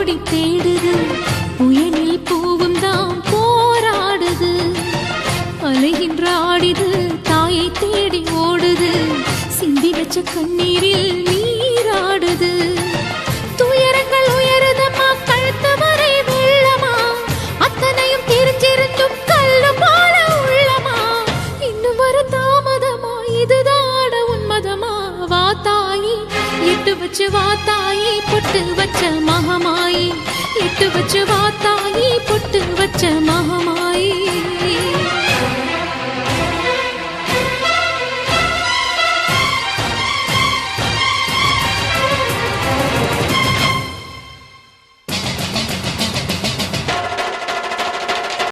ஓடி தேடுது. புயலில் பூவும் தாம் போராடுது. அலைகின்ற ஆடிது தாயை தேடி ஓடுது. சிந்தி வச்ச கண்ணீரில் நீராடுது. துயரங்கள் உயருதமா கழுத்தவரை வெள்ளமா அத்தனையும் தெரிஞ்சிருந்தும் கல்லு போல உள்ளமா? இன்னும் வர தாமதமா? இதுதான உன்மதமா வா தாயி எட்டு வச்சு வா தாயி பொட்டு வச்ச மகமாயி எட்டு வச்சு